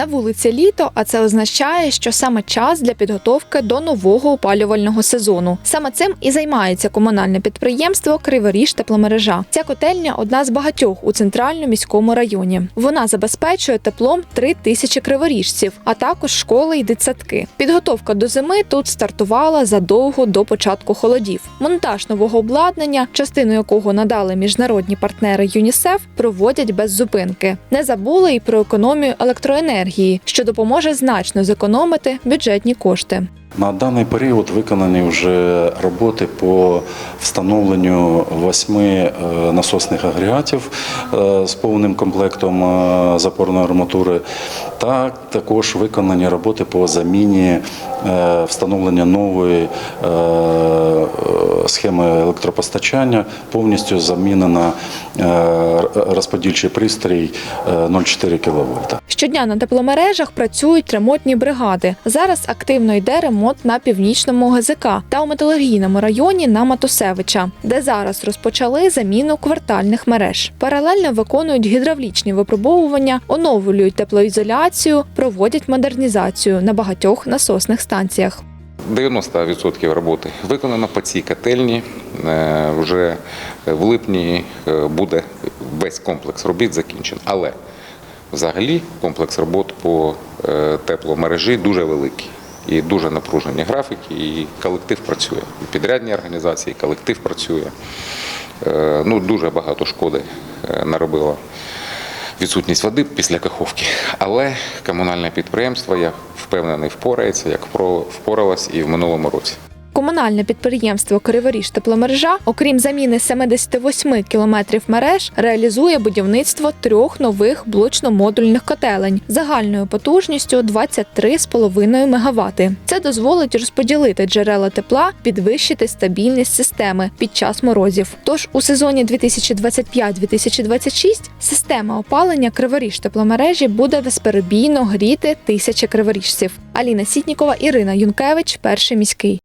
На вулиці літо, а це означає, що саме час для підготовки до нового опалювального сезону. Саме цим і займається комунальне підприємство Криворіж тепломережа. Ця котельня одна з багатьох у центральному міському районі. Вона забезпечує теплом три тисячі криворіжців, а також школи й дитсадки. Підготовка до зими тут стартувала задовго до початку холодів. Монтаж нового обладнання, частину якого надали міжнародні партнери ЮНІСЕФ, проводять без зупинки. Не забули і про економію електроенергії, що допоможе значно зекономити бюджетні кошти. На даний період виконані вже роботи по встановленню восьми е, насосних агрегатів е, з повним комплектом е, запорної арматури, та також виконані роботи по заміні встановлення нової схеми електропостачання. Повністю замінена розподільчий пристрій е, 0,4 кВт. Щодня на тепломережах працюють ремонтні бригади. Зараз активно йде ремонт на північному ГЗК та у металургійному районі на Матусевича, де зараз розпочали заміну квартальних мереж. Паралельно виконують гідравлічні випробовування, оновлюють теплоізоляцію, проводять модернізацію на багатьох насосних станціях. 90% роботи виконано по цій котельні. Е, Вже в липні е, буде весь комплекс робіт закінчений. Але взагалі комплекс робот по е, тепломережі дуже великий. І дуже напружені графіки, і колектив працює. І підрядні організації, і колектив працює. Е, Ну, дуже багато шкоди е, наробила відсутність води після каховки. Але комунальне підприємство, я впевнений, впорається, як впоралось і в минулому році. Комунальне підприємство Криворіж тепломережа, окрім заміни 78 кілометрів мереж, реалізує будівництво трьох нових блочно-модульних котелень загальною потужністю 23,5 МВт. Це дозволить розподілити джерела тепла, підвищити стабільність системи під час морозів. Тож у сезоні 2025-2026 система опалення Криворіж тепломережі буде безперебійно гріти тисячі криворіжців. Аліна Сітнікова, Ірина Юнкевич, перший міський.